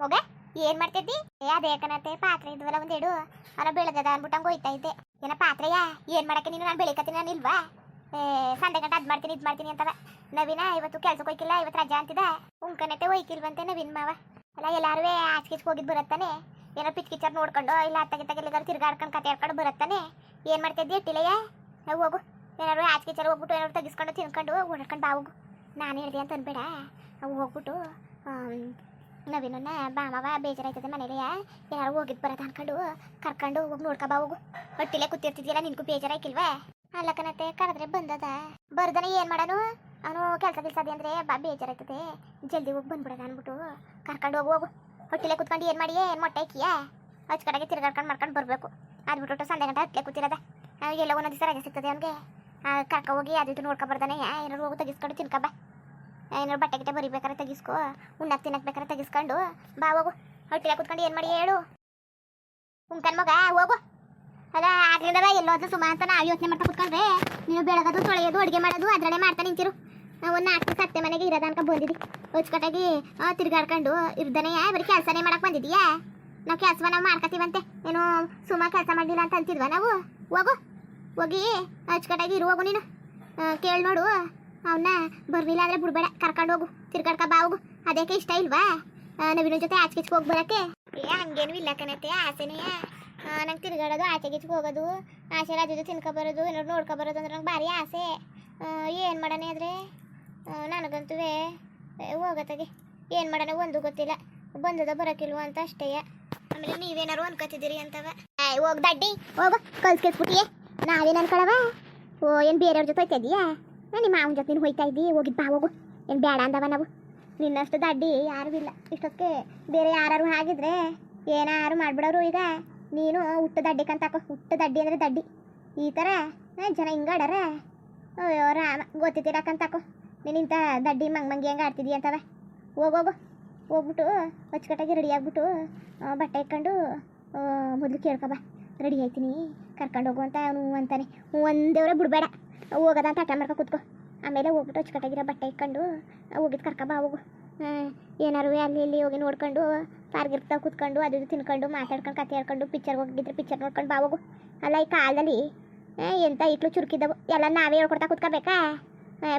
ಹೋಗ, ಏನ್ ಮಾಡ್ತಿದ್ದಿ ಏ, ಅದೇ ಕಣತೆ ಪಾತ್ರೆ ಇದ್ವಲ್ಲ ಒಂದೇಡು ಅಲ್ಲ, ಬೆಳಗದ ಹಂಗ ಹೋಯ್ತಾ ಇದ್ದೆ ಏನ ಪಾತ್ರೆಯ? ಏನ್ ಮಾಡಕ್ಕೆ ನೀನು? ನಾನು ಬೆಳಿಕತ್ತೀನಿ ನಾನು ಇಲ್ವಾ? ಏ, ಸಂಡೆ ಗಂಟೆ ಅದ್ ಮಾಡ್ತೀನಿ, ಇದ್ ಮಾಡ್ತೀನಿ ಅಂತವ ನವೀನ, ಇವತ್ತು ಕೆಲ್ಸಕ್ಕೆ ಹೋಯ್ಕಿಲ್ಲ ಇವತ್ತು ರಜಾ ಅಂತಿದ. ಉಂಕನತೆ ಹೋಯ್ಕಿಲ್ವಂತೆ ನವೀನ್ ಮಾವ. ಅಲ್ಲ ಎಲ್ಲಾರು ಆಚೆಗೆ ಹೋಗಿದ್ ಬರತ್ತಾನೆ? ಏನೋ ಪಿಚ್ ಕಿಚ್ಚರ್ ನೋಡ್ಕೊಂಡು, ಇಲ್ಲ ಅತ್ತಗೆ ತಗೆಲ್ಲಿಗಾರು ತಿರ್ಗಾಡ್ಕೊಂಡು ಕತೆ ಆಡ್ಕೊಂಡು ಬರತ್ತಾನೆ? ಏನ್ ಮಾಡ್ತಿದ್ದಿ ಇಟ್ಟಿಲೆಯ ನಾವು ಹೋಗು. ಏನಾರು ಆಚೆ ಕಿಚ್ಚರ್ ಹೋಗ್ಬಿಟ್ಟು ಏನಾರು ತೆಗಿಸ್ಕೊಂಡು ತಿನ್ಕೊಂಡು ಓಡಾಡ್ಕೊಂಡು ಬಾ, ಹೋಗು. ನಾನು ಹೇಳ್ದೆ ಅಂತ ಅನ್ಬೇಡ. ಅವು ಹೋಗ್ಬಿಟ್ಟು ನವೀನನ್ನ ಬಾ ಮಾವ, ಬೇಜಾರಾಯ್ತದೆ ಮನೇಲಿ ಯಾರು ಹೋಗಿದ್ ಬರೋದು ಅನ್ಕೊಂಡು ಕರ್ಕೊಂಡು ಹೋಗಿ ನೋಡ್ಕೊ ಬಾ ಹೋಗು. ಹೊಟ್ಟಿಲೆ ಕೂತಿರ್ತಿದ್ಯಲ್ಲ, ನಿನ್ಗೂ ಬೇಜಾರಾಯ್ಕಿಲ್ವೇ? ಅಲ್ಲ ಕಣತೆ ಕರೆದ್ರೆ ಬಂದದ. ಬರ್ದನ ಏನ್ ಮಾಡನು? ಅವನು ಕೆಲಸ ಅದೇ ಅಂದ್ರೆ ಬಾ ಬೇಜಾರಾಯ್ತದೆ. ಜಲ್ದಿ ಹೋಗಿ ಬಂದ್ಬಿಡೋದ ಅನ್ಬಿಟ್ಟು ಕರ್ಕೊಂಡು ಹೋಗು ಹೋಗು. ಹೊಟ್ಟಿಲೆ ಕುತ್ಕೊಂಡು ಏನ್ ಮಾಡಿ ಏನ್ ಮೊಟ್ಟೆ ಹಾಕಿಯಾ? ಹಚ್ ಕಡೆಗೆ ತಿರ್ಗಾಡ್ಕೊಂಡು ಮಾಡ್ಕೊಂಡು ಬರ್ಬೇಕು. ಅದ್ಬಿಟ್ಟು ಸಂಡೆ ಗಂಟೆ ಹತ್ಲೆ ಕೂತಿರೋದ. ಎಲ್ಲೋ ಒಂದೊಂದು ದಿವಸ ರಜೆ ಸಿಗ್ತದೆ ಅವ್ನಿಗೆ. ಕರ್ಕ ಹೋಗಿ ಅದು ಇದು ನೋಡ್ಕೊ ಬರ್ದಾನೆ. ಏನಾರು ಹೋಗಿ, ತೆಗಿಸ್ಕೊಂಡು ಬಾ. ಏನಾರು ಬಟ್ಟೆ ಗಿಟ್ಟೆ ಬರಿಬೇಕಾರೆ ತೆಗಿಸ್ಕೋ. ಉಣ್ಣಕ್ ತಿನ್ನಕ್ ಬೇಕಾರೆ ತೆಗಿಸ್ಕೊಂಡು. ಬಾ, ಹೋಗು. ಹೊಟ್ಟಿಲೆ ಕುತ್ಕೊಂಡು ಏನ್ ಮಾಡಿ ಹೇಳು. ಉಂಕನ್ ಮಗ, ಹೋಗು. ಅಲ್ಲ ಎಲ್ಲೋ ಎಲ್ಲೋದ್ಲು ಸುಮಾ ಅಂತ ನಾವು ಯೋಚನೆ ಮಾಡ್ತಾ ಕುತ್ಕೊಂಡ್ರೆ ನೀನು ಬೆಳಗದು, ತೊಳೆಯೋದು, ಅಡುಗೆ ಮಾಡೋದು, ಅದ್ರಲ್ಲೇ ಮಾಡ್ತಾ ನಿಂತಿರು. ನಾವು ಒಂದು ನಾಲ್ಕು ಸತ್ತೆ ಮನೆಗೆ ಇರೋದ ಅನ್ಕ ಬಂದಿದ್ದಿ. ಹೊಚ್ಕಟ್ಟಾಗಿ ತಿರ್ಗಾಡ್ಕೊಂಡು ಇರ್ದನೇ ಬರೀ ಕೆಲಸನೇ ಮಾಡಕ್ಕೆ ಬಂದಿದ್ದೀಯಾ? ನಾವು ಕೆಲಸ ನಾವು ಮಾಡ್ಕೊತೀವಂತೆ ಏನು ಸುಮಾ ಕೆಲಸ ಮಾಡಲಿಲ್ಲ ಅಂತ ಅಂತಿದ್ವಾ ನಾವು? ಹೋಗು. ಹೋಗಿ ಅಚ್ಚುಕಟ್ಟಾಗಿ ಇರು, ಹೋಗು ನೀನು. ಕೇಳಿ ನೋಡು. ಅವನ್ನ ಬರ್ಲಿಲ್ಲ ಅಂದ್ರೆ ಬಿಡ್ಬೇಡ. ಕರ್ಕೊಂಡು ಹೋಗು. ತಿರ್ಗಾಡ್ಕ ಬಾ ಹೋಗು. ಅದಕ್ಕೆ ಇಷ್ಟ ಇಲ್ವಾ? ನವೀನ ಜೊತೆ ಆಚೆಗೆ ಹೋಗಿ ಬರಕ್ಕೆ ಏ, ಹಂಗೇನು ಇಲ್ಲ ಕಣತೆ ಆಸೆನೇ. ನಂಗೆ ತಿರ್ಗಾಡೋದು, ಆಚೆ ಕಿಚ್ಕ ಹೋಗೋದು, ಆಸೆ ರಾಜ ತಿನ್ಕೊ ಬರೋದು ಏನಾದ್ರು ನೋಡ್ಕೊ ಬರೋದು ಅಂದ್ರೆ ನಂಗೆ ಭಾರಿ ಆಸೆ. ಏನು ಮಾಡೋಣ ಆದರೆ? ನನಗಂತೂ ಹೋಗತ್ತಾಗೆ. ಏನು ಮಾಡೋಣ ಒಂದು ಗೊತ್ತಿಲ್ಲ. ಬಂದದ ಬರೋಕ್ಕಿಲ್ವ ಅಂತ ಅಷ್ಟೇ. ಆಮೇಲೆ ನೀವೇನಾರು ಅನ್ಕೋತಿದ್ದೀರಿ ಅಂತವ. ಹೋಗ್ ದಡ್ಡಿ, ಹೋಗು ಕಲ್ಸ್ಕೆಸ್ಬಿಟ್ಟಿಯೇ ನಾವೇನು ಅನ್ಕೊಳವ ಓ, ಏನು ಬೇರೆಯವ್ರ ಜೊತೆ ಹೋಯ್ತಾ ಇದೀಯಾ? ನಿಮ್ಮ ಮಾವನ ಜೊತೆ ನೀನು ಹೋಯ್ತಾ ಇದ್ದಿ ಹೋಗಿದ್ದು ಬಾ ಹೋಗು. ಏನು ಬೇಡ ಅಂದವ ನಾವು. ನಿನ್ನಷ್ಟು ದಡ್ಡಿ ಯಾರು ಇಲ್ಲ. ಇಷ್ಟೊತ್ತಿಗೆ ಬೇರೆ ಯಾರು ಆಗಿದ್ರೆ ಏನಾರು ಮಾಡ್ಬಿಡೋರು ಈಗ. ನೀನು ಹುಟ್ಟ ದಡ್ಡಿ ಕಂತಾಕೋ ಹುಟ್ಟ ದಡ್ಡಿ ಅಂದರೆ ದಡ್ಡಿ. ಈ ಥರ ಜನ ಹಿಂಗಾಡಾರ ಅಯ್ಯೋ, ರಾಮ ಗೊತ್ತಿದ್ದೀರಕ್ಕಂತಾಕೋ ನೀನು ಇಂಥ ದಡ್ಡಿ ಮಂಗ್ ಮಂಗಿ ಹೆಂಗೆ ಆಡ್ತಿದ್ದೀಯ ಅಂತವ. ಹೋಗೋಗು ಹೋಗ್ಬಿಟ್ಟು ಅಚ್ಚುಕಟ್ಟಾಗಿ ರೆಡಿ ಆಗ್ಬಿಟ್ಟು ಬಟ್ಟೆ ಇಟ್ಕೊಂಡು ಮೊದಲು ಕೇಳ್ಕೊ ಬಾ. ರೆಡಿ ಆಯ್ತೀನಿ. ಕರ್ಕೊಂಡು ಹೋಗು ಅಂತ ಅವನು ಅಂತಾನೆ. ಒಂದೇವ್ರೆ ಬಿಡಬೇಡ. ಹೋಗೋದ ಅಂತ ಹಠ ಮಾಡ್ಕೊ ಕೂತ್ಕೋ. ಆಮೇಲೆ ಹೋಗ್ಬಿಟ್ಟು ಅಚ್ಚುಕಟ್ಟಾಗಿರೋ ಬಟ್ಟೆ ಇಟ್ಕೊಂಡು ಹೋಗಿದ್ ಕರ್ಕೊ ಬಾ ಹೋಗು. ಏನಾರು ಅಲ್ಲಿ ಇಲ್ಲಿ ಹೋಗಿ ನೋಡ್ಕೊಂಡು, ಪಾರ್ಗಿರ್ತಾವ ಕೂತ್ಕೊಂಡು, ಅದು ಇದು ತಿನ್ಕೊಂಡು, ಮಾತಾಡ್ಕೊಂಡು ಕತೆ ಹೇಳ್ಕೊಂಡು ಪಿಕ್ಚರ್ ಹೋಗಿದ್ರೆ ಪಿಕ್ಚರ್ ನೋಡ್ಕೊಂಡು ಬಾ ಹೋಗು. ಅಲ್ಲ ಈ ಕಾಲದಲ್ಲಿ ಎಂಥ ಇಟ್ಲು ಚುರುಕಿದ್ದವು. ಎಲ್ಲ ನಾವೇ ಹೇಳ್ಕೊಡ್ತಾ ಕೂತ್ಕೋಬೇಕಾ?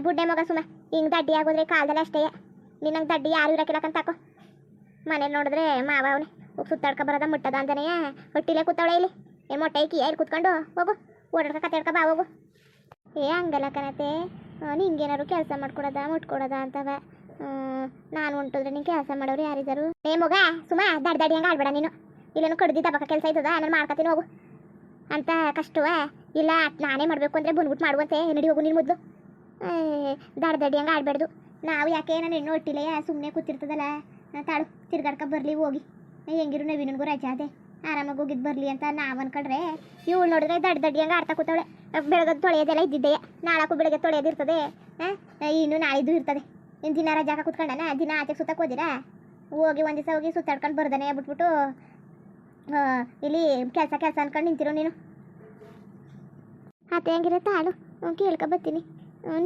ಬುಡ್ಡೆ ಮಗ ಸುಮ್ಮ ಹಿಂಗೆ ದಡ್ಡಿ ಆಗೋದ್ರೆ ಕಾಲದಲ್ಲಿ ಅಷ್ಟೇ. ನಿನ್ನಂಗೆ ದಡ್ಡಿ ಯಾರು ಇರಕ್ಕಿಲ್ಲಕಂತಾಕೋ ಮನೇಲಿ ನೋಡಿದ್ರೆ ಮಾವ ಅವನೇ, ಹೋಗಿ ಸುತ್ತಾಡ್ಕೊ ಬರೋದ ಮುಟ್ಟದ ಅಂತಾನೆ. ಹೊಟ್ಟಿಲೇ ಕೂತಾವಳೆ ಇಲ್ಲಿ. ಏ, ಮೊಟ್ಟೆ ಇಕ್ಕಿ ಕೂತ್ಕೊಂಡು ಹೋಗು. ಓಡಾಡ್ಕೊ ಕತೆ ಬಾ ಹೋಗು. ಏ, ಹಂಗಲ್ಲ ಕಣತೆ. ನಿಂಗೇನಾರು ಕೆಲಸ ಮಾಡ್ಕೊಡೋದ, ಮುಟ್ಕೊಡೋದ ಅಂತವ. ನಾನು ಹೊಂಟಿದ್ರೆ ನೀನು ಕೆಲಸ ಮಾಡೋರು ಯಾರಿದ್ದಾರು ಏ, ಮಗ, ಸುಮ, ದಡ್ ದಡಿ ಹಂಗೆ ಆಡ್ಬೇಡ ನೀನು. ಇಲ್ಲೇನು ಕಡ್ದಿ ದಬಕ ಕೆಲಸ ಇದ್ದದ ನಾನು ಮಾಡ್ಕೊತೀನಿ ಹೋಗು. ಅಂತ ಕಷ್ಟವ, ಇಲ್ಲ, ನಾನೇ ಮಾಡಬೇಕು ಅಂದರೆ ಬಂದ್ಬಿಟ್ಟು ಮಾಡುವಂತೆ, ನಡಿ ಹೋಗು ನೀನು ಮೊದಲು. ದಡ್ ದಡಿ ಹಂಗೆ ಆಡ್ಬಾರ್ದು ನಾವು ಯಾಕೆ ನಾನು ಹೆಣ್ಣು ಒಟ್ಟಿಲ್ಲ ಸುಮ್ಮನೆ ಕೂತಿರ್ತದಲ್ಲ ತಾಳು, ತಿರ್ಗಾಡ್ಕ ಬರಲಿ, ಹೋಗಿ. ಹೆಂಗಿರು ನವೀನಗೂ ರಜಾ ಅದೇ. ಆರಾಮಾಗಿ ಹೋಗಿದ್ದು ಬರಲಿ ಅಂತ ನಾವು ಅನ್ಕೊಂಡ್ರೆ, ಇವಳು ನೋಡಿದ್ರೆ ದಡ್ ದಡ್ಡಿ ಹಂಗ ಆಡ್ತಾ ಕೂತವಳೆ. ಬೆಳಗ್ಗೆ ತೊಳೆಯೋದೆಲ್ಲ ಇದ್ದಿದ್ದೆ. ನಾಳಕ್ಕೂ ಬೆಳಗ್ಗೆ ತೊಳೆಯೋದಿರ್ತದೆ ಇನ್ನು ನಾಳಿದ್ದು ಇರ್ತದೆ. ದಿನ ರಜಾಕ ಕುತ್ಕೊಂಡನ ದಿನ ಆಚೆಗೆ ಸುತ್ತಕ್ಕೆ ಹೋದಿರಾ? ಹೋಗಿ ಒಂದು ದಿವಸ ಹೋಗಿ ಸುತ್ತಾಡ್ಕೊಂಡು ಬರ್ದಾನೆ ಬಿಟ್ಬಿಟ್ಟು ಇಲ್ಲಿ ಕೆಲಸ ಕೆಲಸ ಅನ್ಕೊಂಡು ನಿಂತಿರೋ ನೀನು. ಅತ್ತೆ ಹೆಂಗಿರುತ್ತೆ ಹಾಳು ಕೇಳ್ಕೊ ಬರ್ತೀನಿ.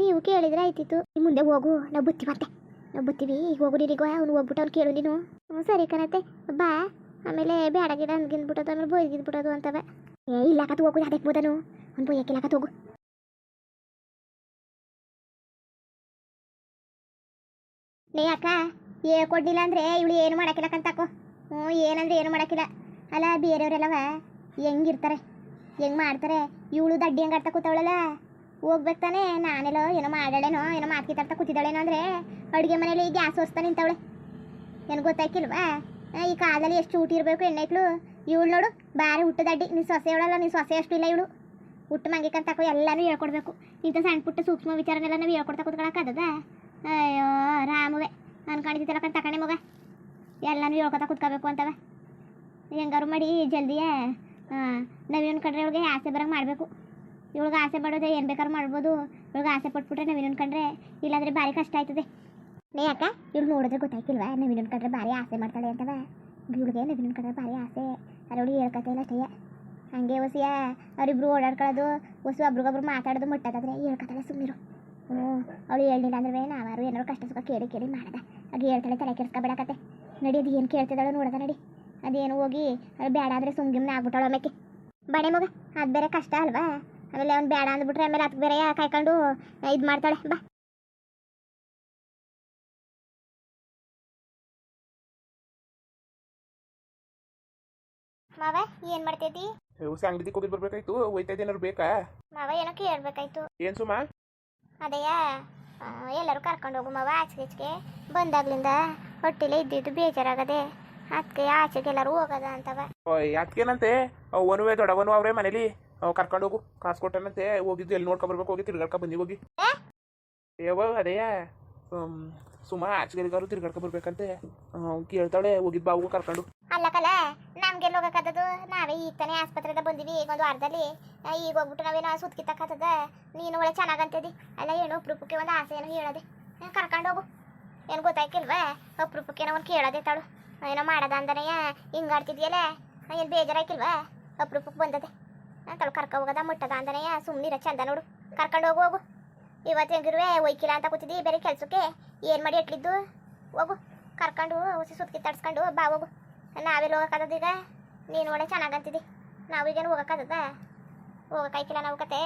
ನೀವು ಕೇಳಿದ್ರೆ ಆಯ್ತಿತ್ತು. ಮುಂದೆ ಹೋಗು, ನಾವು ಬತ್ತೀವಂತೆ ನಾವು ಬತ್ತೀವಿ. ಈಗ ಹೋಗು ನೀರಿಗೋ, ಅವ್ನು ಹೋಗ್ಬಿಟ್ಟು ಅವ್ನು ಕೇಳು ನೀನು. ಸರಿ ಕಣತ್ತೆ. ಬಾ. ಆಮೇಲೆ ಬೇಡ, ಗಿಡ ಅನ್ಗಿಂದ್ಬಿಟ್ಟೋದು ಆಮೇಲೆ ಬೊಯ್ಗಿದ್ಬಿಟ್ಟೋದು ಅಂತವೆ. ಏ, ಇಲ್ಲ ಕತ್ ಹೋಗು ಅದಕ್ಕೆ ಬೋದನು ಅವ್ನು ಬೊಯ್ಯಕ್ಕಿಲ್ಲ ಕತ್ ಹೋಗು. ನೇ ಅಕ್ಕ, ಏ, ಕೊಡ್ಲಿಲ್ಲ ಅಂದ್ರೆ ಇವಳು ಏನು ಮಾಡಕ್ಕಿಲ್ಲ ಕಂತಾಕೋ ಹ್ಞೂ, ಏನಂದ್ರೆ ಏನು ಮಾಡಾಕಿಲ್ಲ ಅಲ್ಲ, ಬೇರೆಯವರೆಲ್ಲವ, ಹೆಂಗಿರ್ತಾರೆ, ಹೆಂಗ್ ಮಾಡ್ತಾರೆ, ಇವಳು ದಡ್ಡಿ ಹೆಂಗ್ ಆಡ್ತಾ ಕೂತವಳಲ್ಲ. ಹೋಗ್ಬೇಕು ತಾನೇ, ನಾನೆಲ್ಲೋ ಏನೋ ಮಾಡಾಳೇನೋ ಏನೋ ಮಾತ್ಕಿತಾಡ್ತಾ ಕೂತಿದ್ದಾಳೇನೋ ಅಂದ್ರೆ, ಅಡುಗೆ ಮನೇಲಿ ಗ್ಯಾಸ್ ಹೊಸ್ತಾನೆ ನಿಂತವಳೆ. ಏನು ಗೊತ್ತಾಯ್ಕಿಲ್ವಾ? ಈ ಕಾಲದಲ್ಲಿ ಎಷ್ಟು ಊಟ ಇರಬೇಕು ಹೆಣ್ಣೈಕ್ಳು ಇವಳು ನೋಡು ಬಾರಿ ಹುಟ್ಟದಡ್ಡಿ ನೀನು ಸೊಸೆ ಹೇಳಲ್ಲ ನೀನು ಸೊಸೆ ಅಷ್ಟು ಇಲ್ಲ ಇವಳು. ಹುಟ್ಟು ಮಂಗಿಕಂತಾಕೋ ಎಲ್ಲನೂ ಹೇಳ್ಕೊಡ್ಬೇಕು. ಇಂಥ ಸಣ್ಣ ಪುಟ್ಟ ಸೂಕ್ಷ್ಮ ವಿಚಾರನೆಲ್ಲ ನಾವು ಹೇಳ್ಕೊಡ್ತಾ ಕೂತ್ಕೊಳಕ್ಕಾಗದ ಅಯ್ಯೋ, ರಾಮುವೆ. ಅನ್ಕೊಂಡಿದ್ದಿಲ್ಲಕಂತ ತಕೊಂಡೆ ಮಗ. ಎಲ್ಲನೂ ಹೇಳ್ಕೊತಾ ಕೂತ್ಕೋಬೇಕು ಅಂತವ. ಹೆಂಗಾರು ಮಾಡಿ ಜಲ್ದಿಯೇ ನವೀನ್ ಕಂಡ್ರೆ ಇವಳಿಗೆ ಆಸೆ ಬರಂಗೆ ಮಾಡಬೇಕು. ಇವಳಿಗೆ ಆಸೆ ಪಡೋದೇ ಏನು ಬೇಕಾದ್ರೂ ಮಾಡ್ಬೋದು. ಇವಳಿಗೆ ಆಸೆ ಪಟ್ಬಿಟ್ರೆ ನವೀನ್ ಕಂಡ್ರೆ ಇಲ್ಲಾಂದರೆ ಭಾರಿ ಕಷ್ಟ ಆಯ್ತದೆ. ನೇ ಅಕ್ಕ ಇವ್ಳು ನೋಡಿದ್ರೆ ಗೊತ್ತಾಯ್ತಿಲ್ವಾ? ನವೀನ ಕಂಡ್ರೆ ಭಾರಿ ಆಸೆ ಮಾಡ್ತಾಳೆ ಅಂತವ. ಇವಳಿಗೆ ನವೀನ ಕಂಡ್ರೆ ಭಾರಿ ಆಸೆ. ಅದ್ರ ಅವಳಿಗೆ ಹೇಳ್ಕತ್ತೆ ಇಲ್ಲ ಅಷ್ಟೇ ಹಂಗೆ ಹೊಸಿಯ ಅವರಿಬ್ರು ಓಡಾಡ್ಕೊಳ್ಳೋದು ಹೊಸ ಒಬ್ರಿಗೊಬ್ರು ಮಾತಾಡೋದು ಮುಟ್ಟದಾದ್ರೆ ಹೇಳ್ಕತ್ತಾಳೆ ಸುಮ್ಮಿರು ಹ್ಞೂ, ಅವಳು ಹೇಳಿಲ್ಲ ಅಂದ್ರೆ ನಾವಾರು ಏನಾರು ಕಷ್ಟ ಸುಖ ಕೇಳಿ ಕೇಳಿ ಮಾಡದ. ಆಗ ಹೇಳ್ತಾಳೆ ತಲೆ ಕೆಡ್ಸ್ಕೊಬೇಡಕತ್ತೆ ನಡಿ, ಅದು ಏನು ಕೇಳ್ತಿದ್ದಾಳೆ ನೋಡದ ನಡಿ. ಅದೇನು ಹೋಗಿ, ಅದು ಬೇಡ ಅಂದರೆ ಸುಮ್ಗಿಮ್ನ ಆಗ್ಬಿಟ್ಟಾಳ ಆಮೇಲೆ ಬಡೆ ಮಗ, ಅದು ಬೇರೆ ಕಷ್ಟ ಅಲ್ವಾ? ಆಮೇಲೆ ಅವ್ನು ಬೇಡ ಅಂದ್ಬಿಟ್ರೆ ಆಮೇಲೆ ಅದಕ್ಕೆ ಬೇರೆ ಕಾಯ್ಕೊಂಡು ಇದು ಮಾಡ್ತಾಳೆ. ಬಾ. ಮಾವ ಏನ್ ಮಾಡ್ತೈತಿ ಹೊಸ ಅಂಗಡಿಗೆ ಹೋಗಿ ಬರ್ಬೇಕಾಯ್ತು ಹೋಯ್ತಾ ಬೇಕಾ? ಮಾವ ಏನೋ ಕೇಳ್ಬೇಕಾಯ್ತು. ಏನ್ ಸುಮಾ? ಅದಯ್ಯ ಎಲ್ಲರೂ ಕರ್ಕೊಂಡು ಹೋಗು ಮಾವ ಆಚೆಗೆ ಈಚೆಗೆ. ಬಂದಾಗ್ಲಿಂದ ಹೊಟ್ಟೆಲೆ ಇದ್ದಿದ್ದು ಬೇಜಾರಾಗದೆ. ಅದಕ್ಕೆ ಆಚೆಗೆ ಎಲ್ಲರೂ ಹೋಗದ ಅಂತವ. ಓಯ್ ಅದಕ್ಕೇನಂತೆ ಒನುವೆ ದೊಡ್ಡವನು ಅವ್ರೆ ಮನೇಲಿ. ಕರ್ಕೊಂಡು ಹೋಗು ಕಾಸು ಕೊಟ್ಟನಂತೆ. ಹೋಗಿದ್ದು ಎಲ್ಲಿ ನೋಡ್ಕೊ ಬರ್ಬೇಕು ಹೋಗಿ ತಿರ್ಗಾಡ್ಕೊ ಬಂದಿ ಹೋಗಿ. ಏ? ಏವ ಅದೇಯ ಹ್ಮ್, ಸುಮಾ ಆಚೆಗಾರು ತಿರ್ಗಾಡ್ಕೊ ಬರ್ಬೇಕಂತೆ. ಕೇಳ್ತಾಳೆ ಹೋಗಿದ್ ಬಾವು ಕರ್ಕೊಂಡು. ಅಲ್ಲಕಲ್ಲ ನಮ್ಗೆಲ್ಲ ಹೋಗಕ್ಕದ್ದು ನಾವೇ ಈಗ ತಾನೇ ಆಸ್ಪತ್ರೆದ ಬಂದಿವಿ ಈಗ ಒಂದು ವಾರದಲ್ಲಿ ಈಗ ಹೋಗ್ಬಿಟ್ಟು ನಾವೇನೋ ಸುತ್ಕಿತ್ತಕ್ಕತ್ತದ ನೀನು ಒಳ್ಳೆ ಚೆನ್ನಾಗಂತದಿ ಅಲ್ಲ ಏನು ಅಪ್ರೂಪಕ್ಕೆ ಒಂದು ಆಸೆ ಏನೋ ಹೇಳದೆ. ಕರ್ಕೊಂಡು ಹೋಗು. ಏನು ಗೊತ್ತಾಯ್ಕಿಲ್ವಾ? ಅಪ್ರೂಪಕ್ಕೆ ಏನೋ ಒಂದು ಕೇಳದೆ ತಾಳು. ಏನೋ ಮಾಡದ ಅಂದನೇ ಹಿಂಗಾಡ್ತಿದ್ಯಲ್ಲ ಏನು ಬೇಜಾರಾಯ್ಕಿಲ್ವಾ? ಅಪ್ರೂಪಕ್ಕೆ ಬಂದದೆ. ತಳು ಕರ್ಕ ಹೋಗದ ಮುಟ್ಟದ ಅಂದನೇ ಸುಮ್ಮನಿರ ಚಂದ ನೋಡು. ಕರ್ಕೊಂಡು ಹೋಗು ಹೋಗು. ಇವತ್ತು ಹೆಂಗಿರುವೆ? ಒಯ್ಕಿಲ್ಲ ಅಂತ ಕೂತಿದ್ದಿ, ಬೇರೆ ಕೆಲ್ಸಕ್ಕೆ? ಏನು ಮಾಡಿ ಇಟ್ಲಿದ್ದು ಹೋಗು, ಕರ್ಕೊಂಡು ಹುಸಿ ಸುತ್ತಿ ತಡ್ಸ್ಕೊಂಡು ಬಾ, ಹೋಗು. ನಾವೆಲ್ಲ ಹೋಗಕ್ಕದ ಈಗ? ನೀನು ಒಳ್ಳೆ ಚೆನ್ನಾಗಂತಿದ್ದಿ ನಾವು ಈಗೇನು ಹೋಗಕ್ಕದ ಹೋಗಕ್ಕಾಯ್ಕಿಲ್ಲ ನಾವು ಕತೆ.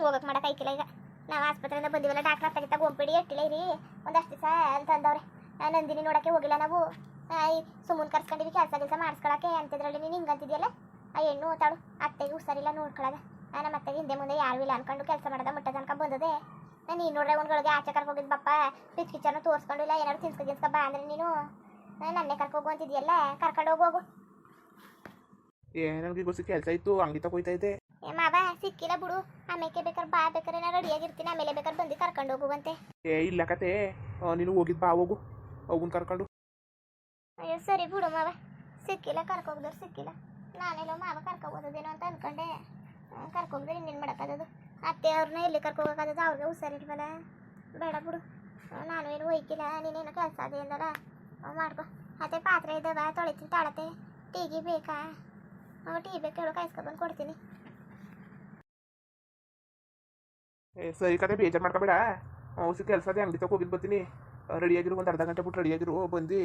ಹೋಗಕ್ಕೆ ಮಾಡೋಕ್ಕಾಯ್ಕಿಲ್ಲ ಈಗ. ನಾವು ಆಸ್ಪತ್ರೆಯಿಂದ ಬಂದಿವಲ್ಲ, ಡಾಕ್ಟರ್ ಗಿತ್ತ ಗೊಂಪಿಡಿ ಎಟ್ಟಿಲ್ಲ ಇರಿ. ಒಂದಷ್ಟು ದಿವಸ ಅಂತ ಅಂದವ್ರೆ. ನಂದಿನಿ ನೋಡಕ್ಕೆ ಹೋಗಿಲ್ಲ ನಾವು. ಸುಮ್ಮನೆ ಕರ್ಸ್ಕೊಂಡಿವಿ ಕೆಲಸ ಕೆಲಸ ಮಾಡಿಸ್ಕೊಳಕ್ಕೆ. ಅಂತಿದ್ರಲ್ಲಿ ನೀನು ಹಿಂಗಂತಿದ್ಯಲ್ಲ ಆ, ಹೆಣ್ಣು ತಾಳು, ಅತ್ತೆಗೆ ಹುಷಾರಿಲ್ಲ ನೋಡ್ಕೊಳದ. ನಮ್ಮ ಮತ್ತೆ ಹಿಂದೆ ಮುಂದೆ ಯಾರು ಇಲ್ಲ ಅನ್ಕೊಂಡು ಕೆಲಸ ಮಾಡದ ಮುಟ್ಟ ತನಕ ಬಂದದೆ. ನೀನು ನೋಡ್ರೆ ಒಂದ್ಗಳಿಗೆ ಆಚೆ ಕರ್ಕೊ ಹೋಗಿದ್ ಬಪ್ಪ ಪಿಚ್ ಕಿಚನ್ನು ತೋರಿಸ್ಕೊಂಡು ಇಲ್ಲ ಏನಾದ್ರು ತಿನ್ಸ್ಕೊ ಗಿನ್ಸ್ಕೊ ಬಾ ಅಂದ್ರೆ ನೀನು. ನನ್ನೇ ಕರ್ಕೋಗು ಅಂತಿದ್ಯಲ್ಲ ಕರ್ಕೊಂಡು ಹೋಗು ಹೋಗು. ಏ ನನಗೆ ಗೊಸಿ ಕೆಲಸ ಇತ್ತು ಅಂಗಡಿ ತಗೋಯ್ತಾ ಇದ್ದೆ. ಏ ಮಾವ ಸಿಕ್ಕಿಲ್ಲ ಬಿಡು. ಆಮೇಲೆ ಬೇಕಾದ್ರೆ ಬಾ ಬೇಕಾದ್ರೆ ನಾನು ರೆಡಿಯಾಗಿರ್ತೀನಿ ಆಮೇಲೆ ಬೇಕಾದ್ರೆ ಬಂದು ಕರ್ಕೊಂಡು ಹೋಗುವಂತೆ. ಏ ಇಲ್ಲ ಕತೆ. ನೀನು ಹೋಗಿದ್ ಬಾ ಹೋಗು. ಅವನ್ ಕರ್ಕೊಂಡು. ಅಯ್ಯೋ ಸರಿ ಬಿಡು ಮಾವ. ಸಿಕ್ಕಿಲ್ಲ ಕರ್ಕೋಗ್ದವ್ರು ಸಿಕ್ಕಿಲ್ಲ. ನಾನೇನೋ ಮಾವ ಕರ್ಕೋಬೋದೇನೋ ಅಂತ ಅನ್ಕೊಂಡೆ. ಕರ್ಕೋಗ್ದ್ರೆ ಇನ್ನೇನು ಮಾಡೋಕ್ಕಾಗದು ಅತ್ತೆ ಅವ್ರನ್ನ ಎಲ್ಲಿ ಕರ್ಕೋಗೋಕ್ಕಾಗದು ಅವ್ರಿಗೆ ಹುಷಾರಿಲ್ವಲ್ಲ ಬೇಡ ಬಿಡು. ನಾನು ಏನು ಒಯ್ಕಿಲ್ಲ. ನೀನೇನು ಕೆಲಸ ಅದೇ ಅಂದಲ್ಲ. ಮಾಡ್ಕೊ. ಅದೇ ಪಾತ್ರೆ ಇದ್ದಾವ ತೊಳಿತೀನಿ ತಾಳತೆ ಟೀಗಿ ಬೇಕಾ? ಅವ ಟೀ ಬೇಕು ಹೇಳೋ. ಕಾಯಿಸ್ಕೊಬಂದು ಕೊಡ್ತೀನಿ. ಏ ಸರಿ ಕತೆ ಬೇಜಾರು ಮಾಡ್ಕೊಬೇಡ ಹೊಸ ಕೆಲಸ ಅದೇ ಅಂಗಡಿ ತಗೋ ಹೋಗಿದ್ ಬರ್ತೀನಿ. ರೆಡಿಯಾಗಿರು ಒಂದು ಅರ್ಧ ಗಂಟೆ ಬಿಟ್ಟು ರೆಡಿಯಾಗಿರು ಬಂದು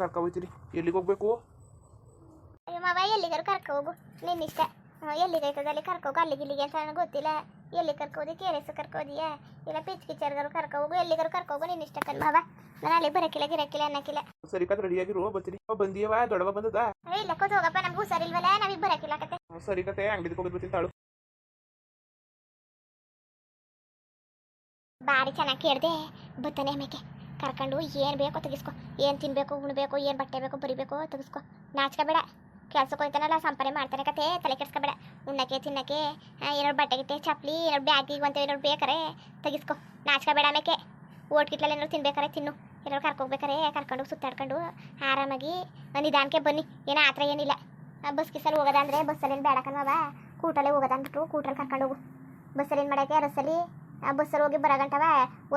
ಕರ್ಕೊ ಹೋಗ್ತೀನಿ ಎಲ್ಲಿಗೆ ಹೋಗ್ಬೇಕು? ಅಯ್ಯೋ ಮಾವ ಎಲ್ಲಿಗಾರು ಕರ್ಕೊ ಹೋಗು. ನಿನ್ನಿಷ್ಟ ಎಲ್ಲಿಗೈತದ ಅಲ್ಲಿ ಕರ್ಕೋಗು ಅಲ್ಲಿಗೆ ಇಲ್ಲಿಗೆ ಅಂತ ನನಗೆ ಗೊತ್ತಿಲ್ಲ. ಎಲ್ಲಿ ಕರ್ಕೋದಿ ಕೆ ಎಸ್ ಕರ್ಕೋದಿಯಾ? ಇಲ್ಲ ಪಿಚ್ ಕಿಚರ್ಗಾರು ಕರ್ಕೋಗು ಎಲ್ಲಿ ಎಲ್ಲಿಗಾರು ಕರ್ಕೋಗು ನಿನ್ನ ಇಷ್ಟ ಮಾವ. ನಾನು ಅಲ್ಲಿ ಬರಕಿಲ್ಲ ಗಿರಕಿಲ್ಲ ಅನ್ನಕಿಲ್ಲ. ಸರಿ ಕತೆ ರೆಡಿಯಾಗಿರು ಬರ್ತೀನಿ. ಅವ್ ಬಂದಿಯವ ದೊಡ್ಡವ ಬಂದದ? ಇಲ್ಲ ಕೂತ್ ಹೋಗಪ್ಪ ನಮ್ಗೆ ಹುಷಾರಿಲ್ವಲ್ಲ ನಾವಿಗೆ ಬರಕಿಲ್ಲ ಕತೆ ಸರಿ ಕತೆ ಅಂಗಡಿಗೆ ಹೋಗಿ ಬರ್ತೀನಿ ತಾಳು. ಬಾರಿ ಚೆನ್ನಾಗಿ ಕೇಳಿದೆ. ಬತ್ತಾನೆ ಆಮೇಲೆ ಕರ್ಕೊಂಡು ಏನು ಬೇಕೋ ತೆಗಿಸ್ಕೊ. ಏನು ತಿನ್ಬೇಕು ಉಣ್ಬೇಕು ಏನು ಬಟ್ಟೆ ಬೇಕೋ ಬರಿಬೇಕು ತೆಗಿಸ್ಕೊ. ನಾಚ್ಕೋಬೇಡ. ಕೆಲ್ಸಕ್ಕೆ ಹೋಗ್ತಾನಲ್ಲ ಸಂಪಾದನೆ ಮಾಡ್ತಾನೆ ಕತೆ ತಲೆ ಕೆಡ್ಸ್ಕೊಬೇಡ. ಉಣ್ಣಕ್ಕೆ, ತಿನ್ನಕ್ಕೆ ಏನೋ ಬಟ್ಟೆ ಗಿಟ್ಟೆ ಚಪ್ಪಲಿ ಬ್ಯಾಗ್ ಬ್ಯಾಗಿಗೆ ಅಂತ ಏನೋ ಬೇಕಾರೆ ತೆಗಿಸ್ಕೊ. ನಾಚ್ಕೋಬೇಡ ಆಮೇಲೆ ಓಟ್ಗಿಟ್ಲಲ್ಲಿ ಏನಾರು ತಿನ್ಬೇಕಾರೆ ತಿನ್ನು. ಏನಾದ್ರು ಕರ್ಕೋಗ್ಬೇಕಾರೆ ಕರ್ಕೊಂಡು ಸುತ್ತಾಡ್ಕೊಂಡು ಆರಾಮಾಗಿ ನಿಧಾನಕ್ಕೆ ಬನ್ನಿ. ಏನೋ ಆ ಥರ ಏನಿಲ್ಲ ಬಸ್ ಗಿಸ್ಸಲ್ಲಿ ಹೋಗೋದ ಅಂದರೆ ಬಸ್ಸಲ್ಲಿ ಏನು ಬೇಡ ಕಣವ ಕೂಟಲ್ಲೇ ಹೋಗೋದ ಅಂದ್ಬಿಟ್ಟು ಕೂಟಲ್ಲಿ ಕರ್ಕೊಂಡು ಹೋಗು. ಬಸ್ಸಲ್ಲಿ ಏನು ಮಾಡೋಕ್ಕೆ ರಸ್ಸಲ್ಲಿ ಬಸ್ಸಲ್ಲಿ ಹೋಗಿ ಬರಗಂಟವ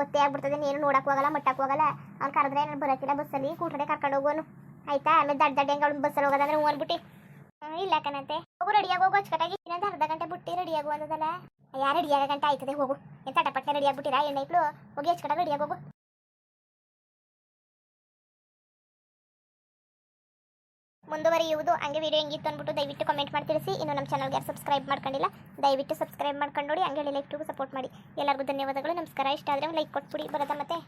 ಒತ್ತೆ ಆಗ್ಬಿಡ್ತದೆ. ಏನು ನೋಡಕ್ ಹೋಗಲ್ಲ ಮಟ್ಟಕ್ಕೆ ಹೋಗಲ್ಲ. ಅವ್ನು ಕರೆದ್ರೆ ನಾನು ಬರೋಕ್ಕಿಲ್ಲ ಬಸ್ಸಲ್ಲಿ ಕೂಟಲ್ಲೇ ಕರ್ಕೊಂಡು ಹೋಗೋನು ಆಯ್ತಾ? ಆಮೇಲೆ ದಡ್ಡ ದಡ್ಡ ಹೆಂಗೆ ಅವ್ನು ಬಸ್ಸಲ್ಲಿ ಹೋಗೋದಂದ್ರೆ ಹ್ಞೂ ಬಿಟ್ಟಿ. ಇಲ್ಲ ಕಣಂತೆ. ಹೋಗು ರೆಡಿಯಾಗಿ ಹೋಗು. ಅಚ್ಚುಕಟ್ಟಾಗಿ ಇನ್ನೊಂದು ಅರ್ಧ ಗಂಟೆ ಬಿಟ್ಟು ರೆಡಿಯಾಗಿ ಅನ್ನೋದಲ್ಲ ಯಾರು ರೆಡಿಯಾಗ ಗಂಟೆ ಆಯ್ತದೆ, ಹೋಗು. ಎಂತ ಟಪಟ್ಟೆ ರೆಡಿ ಆಗ್ಬಿಟ್ಟಿರಾ ಎಣ್ಣೆ ಇಟ್ಲು ಹೋಗಿ ಅಚ್ಚುಕಟ್ಟಾಗಿ ರೆಡಿಯಾಗಿ ಹೋಗು. ಮುಂದುವರಿಯುವುದು. ಹಂಗೆ ವಿಡಿಯೋ ಹೆಂಗಿತ್ತು ಅಂದ್ಬಿಟ್ಟು ದಯವಿಟ್ಟು ಕಮೆಂಟ್ ಮಾಡಿ ತಿಳಿಸಿ. ಇನ್ನು ನಮ್ಮ ಚಾನಲ್ಗೆ ಯಾರು ಸಬ್ಸ್ಕ್ರೈಬ್ ಮಾಡ್ಕೊಂಡಿಲ್ಲ, ದಯವಿಟ್ಟು ಸಬ್ಸ್ಕ್ರೈಬ್ ಮಾಡ್ಕೊಂಡು ನೋಡಿ. ಹಂಗೆ ಲೈಕ್ಟಿಗೂ ಸಪೋರ್ಟ್ ಮಾಡಿ. ಎಲ್ಲರಿಗೂ ಧನ್ಯವಾದಗಳು. ನಮಸ್ಕಾರ. ಇಷ್ಟ ಆದರೆ ಲೈಕ್ ಕೊಟ್ಬಿಡಿ. ಬರೋದ ಮತ್ತೆ.